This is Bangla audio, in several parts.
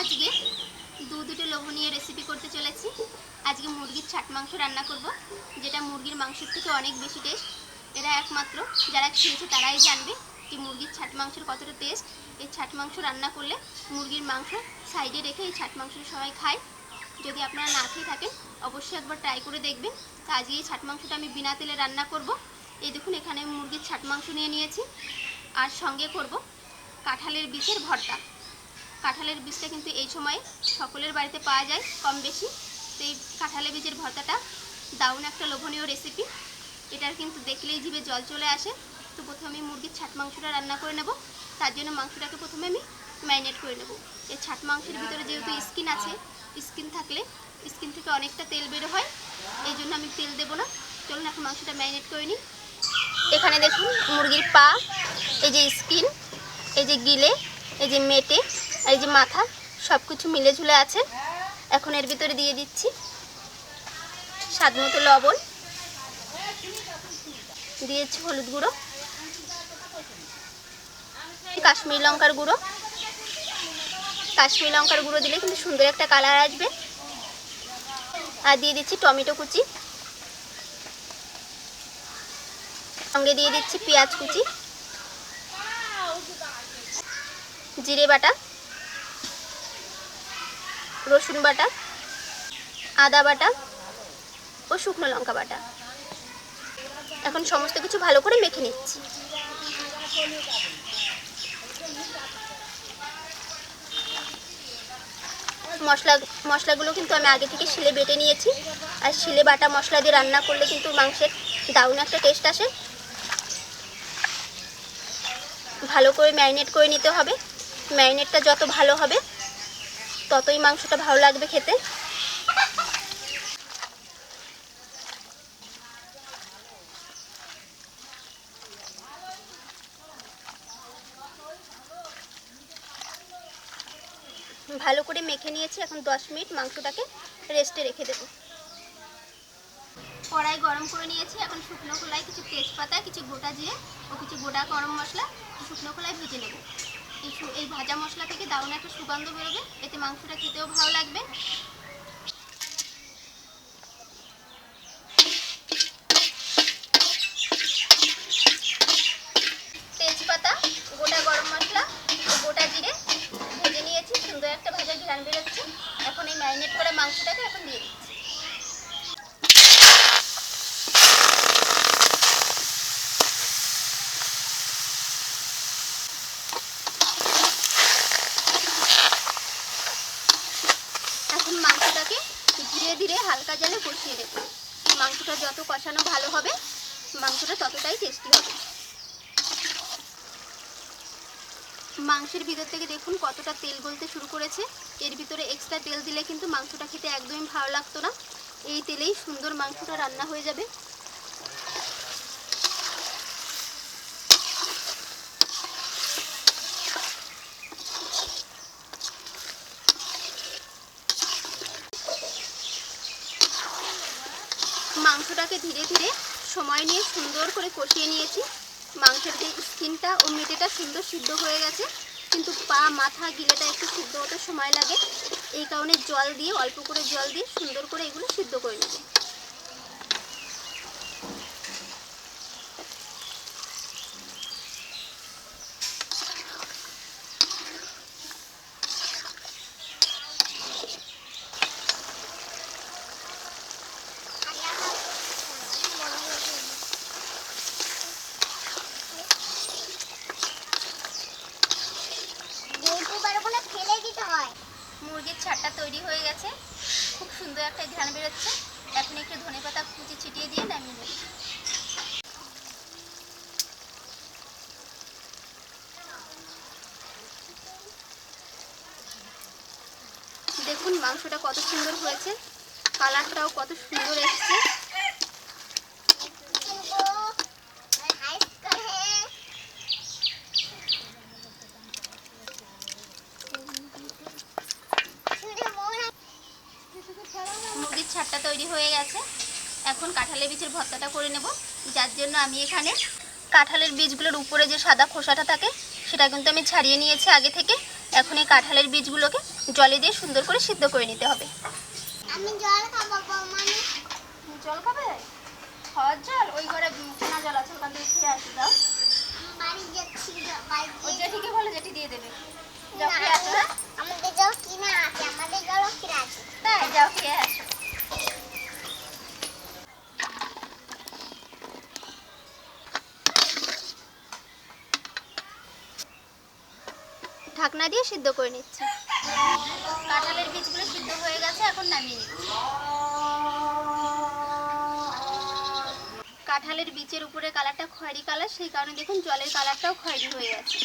আজকে দু দুটো লোভনীয় রেসিপি করতে চলেছি। আজকে মুরগির ছাট মাংস রান্না করব, যেটা মুরগির মাংসের থেকে অনেক বেশি টেস্ট এরা একমাত্র, যারা খেয়েছে তারাই জানবে যে মুরগির ছাট মাংসের কতটা টেস্ট এই ছাট মাংস রান্না করলে মুরগির মাংস সাইডে রেখে এই ছাট মাংস সবাই খায়। যদি আপনারা না খেয়ে থাকেন, অবশ্যই একবার ট্রাই করে দেখবেন। তো আজকে এই ছাট মাংসটা আমি বিনা তেলে রান্না করব। এই দেখুন, এখানে মুরগির ছাট মাংস নিয়ে নিয়েছি। আর সঙ্গে করব কাঁঠালের বীজের ভর্তা। কাঁঠালের বীজটা কিন্তু এই সময় সকলের বাড়িতে পাওয়া যায় কম বেশি। তো এই কাঁঠালের বীজের ভর্তাটা দারুণ একটা লোভনীয় রেসিপি এটার কিন্তু দেখলেই জিভে জল চলে আসে। তো প্রথমে আমি মুরগির ছাট মাংসটা রান্না করে নেব। তার জন্য মাংসটাকে প্রথমে আমি ম্যারিনেট করে নেব। এই ছাট মাংসের ভিতরে যেহেতু স্কিন আছে স্কিন থাকলে স্কিন থেকে অনেকটা তেল বেরো হয়। এই জন্য আমি তেল দেবো না। চলুন এখন মাংসটা ম্যারিনেট করে নিই। এখানে দেখুন মুরগির পা, এই যে স্কিন এই যে গিলে, এই যে মেটে এই যে মাথা সব কিছু মিলে ঝুলে আছে। এখন এর ভিতরে দিয়ে দিচ্ছি স্বাদ মতো লবণ। দিয়েছি হলুদ গুঁড়ো, কাশ্মীরি লঙ্কার গুঁড়ো। কাশ্মীরি লঙ্কার গুঁড়ো দিলে কিন্তু সুন্দর একটা কালার আসবে। আর দিয়ে দিচ্ছি টমেটো কুচি। সঙ্গে দিয়ে দিচ্ছি পেঁয়াজ কুচি। জিরে বাটা। রসুন বাটা, আদা বাটা ও শুকনো লঙ্কা বাটা। এখন সমস্ত কিছু ভালো করে মেখে নিচ্ছি। মশলা, মশলাগুলো কিন্তু আমি আগে থেকে শিলে বেটে নিয়েছি। আর শিলে বাটা মশলা দিয়ে রান্না করলে কিন্তু মাংসের দারুণ একটা টেস্ট আসে। ভালো করে ম্যারিনেট করে নিতে হবে। ম্যারিনেটটা যত ভালো হবে ততই মাংসটা ভালো লাগবে খেতে। ভালো করে মেখে নিয়েছি, এখন দশ মিনিট মাংসটাকে রেস্টে রেখে দেবো। কড়াই গরম করে নিয়েছি, এখন শুকনো খোলায় কিছু তেজপাতা, কিছু গোটা জিরে ও কিছু গোটা গরম মশলা, শুকনো খোলায় ভেজে নেব। এই ভাজা মশলা থেকে দারুণ একটা সুগন্ধ বেরোবে। এতে মাংসটা খেতেও ভালো লাগবে তেজপাতা গোটা গরম মশলা ও গোটা জিরে ভেজে নিয়েছি সুন্দর একটা ভাজা ঘ্রাণ বেরোচ্ছে এখন এই ম্যারিনেট করা মাংসটাকে এখন দিয়ে দিচ্ছি এখন মাংসটাকে ধীরে ধীরে হালকা জলে কষিয়ে দেবো মাংসটা যত কষানো ভালো হবে, মাংসটা ততটাই টেস্টি হবে। মাংসের ভিতর থেকে দেখুন কতটা তেল গলতে শুরু করেছে। এর ভিতরে এক্সট্রা তেল দিলে কিন্তু মাংসটা খেতে একদমই ভালো লাগতো না। এই তেলেই সুন্দর মাংসটা রান্না হয়ে যাবে। মাংসটাকে ধীরে ধীরে সময় নিয়ে সুন্দর করে কষিয়ে নিয়েছি। মাংসের যে স্কিনটা ও মেটেটা সুন্দর সিদ্ধ হয়ে গেছে, কিন্তু পা, মাথা, গিলেটা একটু সিদ্ধ হতে সময় লাগে। এই কারণে জল দিয়ে, অল্প করে জল দিয়ে সুন্দর করে এগুলো সিদ্ধ করে নেব দিতে হয়। মুরগির ছাটটা তৈরি হয়ে গেছে। খুব সুন্দর একটা ঘ্রাণ বেরোচ্ছে। এখন একটু ধনেপাতা কুচি ছিটিয়ে দিয়ে নামিয়ে নেব। দেখুন মাংসটা কত সুন্দর হয়েছে। কালারটাও কত সুন্দর এসছে কিন্তু হাইস করে শুধু মনে মুরগির ছাটটা তৈরি হয়ে গেছে। এখন কাঁঠালের বীজের ভর্তাটা করে নেব। যার জন্য আমি এখানে কাঁঠালের বীজগুলোর উপরে যে সাদা খোসাটা থাকে সেটা কিন্তু আমি ছাড়িয়ে নিয়েছি আগে থেকে। এখন এই কাঁঠালের বীজগুলোকে জলে দিয়ে সুন্দর করে সিদ্ধ করে নিতে হবে। আমি জল খাব বৌমানি জল খাবে? খাওয়ার জল? ওই ঘরে কেনা জল আছে ওখান থেকে খেয়ে আসি দাও বাড়ি যাচ্ছি বাড়ি ওই জেঠিকে বলে জেঠি দিয়ে দেবে। না, যাও খেয়ে আসো হ্যাঁ? আমাদের জল কিনা আছে আমাদের জলও কিনা আছে তাই যাও খেয়ে আসো ঢাকনা দিয়ে সিদ্ধ করে নিচ্ছে। কাঁঠালের বীজগুলো সিদ্ধ হয়ে গেছে, এখন নামিয়ে নিচ্ছি। কাঁঠালের বীজের উপরে কালারটা খয়েরি কালার, সেই কারণে দেখুন জলের কালারটাও খয়েরি হয়ে গেছে।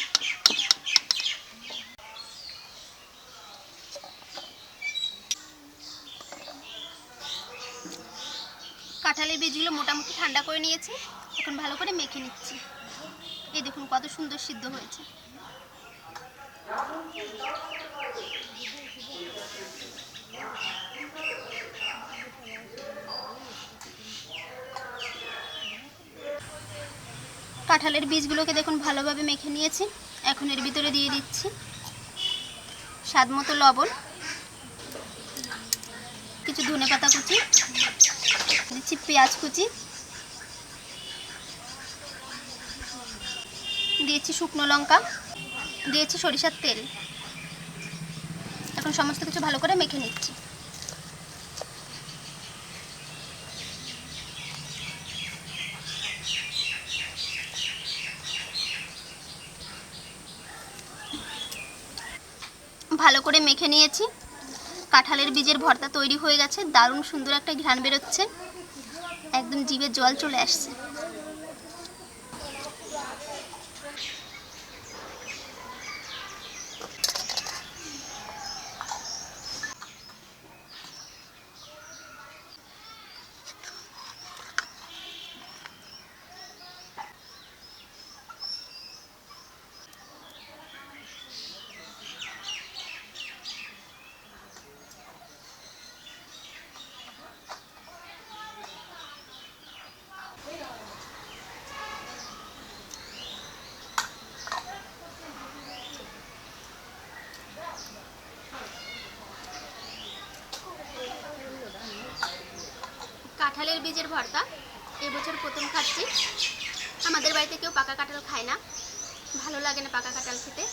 কাঁঠালের বীজগুলো মোটামুটি ঠান্ডা করে নিয়েছি, এখন ভালো করে মেখে নিচ্ছি। এই দেখুন কত সুন্দর সিদ্ধ হয়েছে। কাঁঠালের বীজগুলোকে দেখুন ভালোভাবে মেখে নিয়েছি। এখন এর ভিতরে দিয়ে দিচ্ছি স্বাদ মতো লবণ, কিছু ধনে পাতা কুচি, দিচ্ছি পেঁয়াজ কুচি দিয়েছি শুকনো লঙ্কা। দিয়েছি সরিষার তেল। এখন সমস্ত কিছু ভালো করে মেখে নিচ্ছি। ভালো করে মেখে নিয়েছি। কাঁঠালের বীজের ভর্তা তৈরি হয়ে গেছে। দারুণ সুন্দর একটা ঘ্রাণ বেরোচ্ছে। একদম জিভে জল চলে আসছে কাঁঠালের বীজের ভর্তা। এবছর প্রথম খাচ্ছি। আমাদের বাড়িতে কেউ পাকা কাঁঠাল খায় না। ভালো লাগে না পাকা কাঁঠাল খেতে।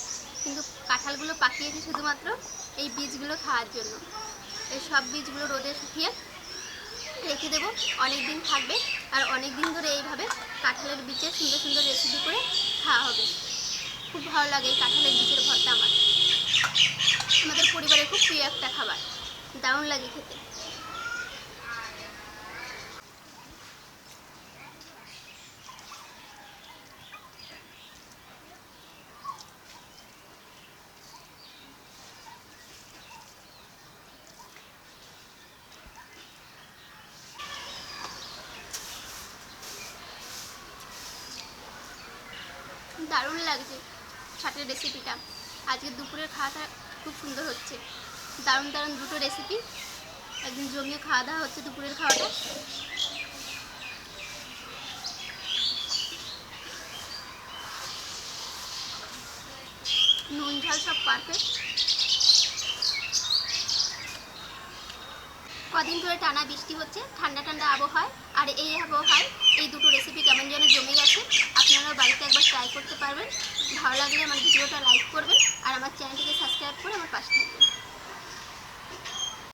কিন্তু কাঁঠালগুলো পাকিয়েছি শুধুমাত্র এই বীজগুলো খাওয়ার জন্য। এই সব বীজগুলো রোদে শুকিয়ে রেখে দেবো। অনেক দিন থাকবে আর অনেক দিন ধরে এইভাবে কাঁঠালের বীজের সুন্দর সুন্দর রেসিপি করে খাওয়া হবে। খুব ভালো লাগে এই কাঁঠালের বীজের ভর্তা আমার। আমাদের পরিবারের খুব প্রিয় একটা খাবার। দারুণ লাগে খেতে। দারুণ লাগছে ছাটের রেসিপিটা আজকে দুপুরের খাওয়াটা খুব সুন্দর হচ্ছে। দারুণ দারুণ দুটো রেসিপি একদিন জমিয়ে খাওয়া দাওয়া হচ্ছে দুপুরের খাওয়াটা। নুন, ঝাল সব পারফেক্ট কদিন ধরে টানা বৃষ্টি হচ্ছে, ঠান্ডা ঠান্ডা আবহাওয়া আর এই আবহাওয়ায় এই দুটো রেসিপি কেমন যেন জমে গেছে আপনারা বাড়িতে একবার ট্রাই করতে পারবেন। ভালো লাগলে আমার ভিডিওটা লাইক করবেন আর আমার চ্যানেলটিকে সাবস্ক্রাইব করে আমার পাশে থাকবেন।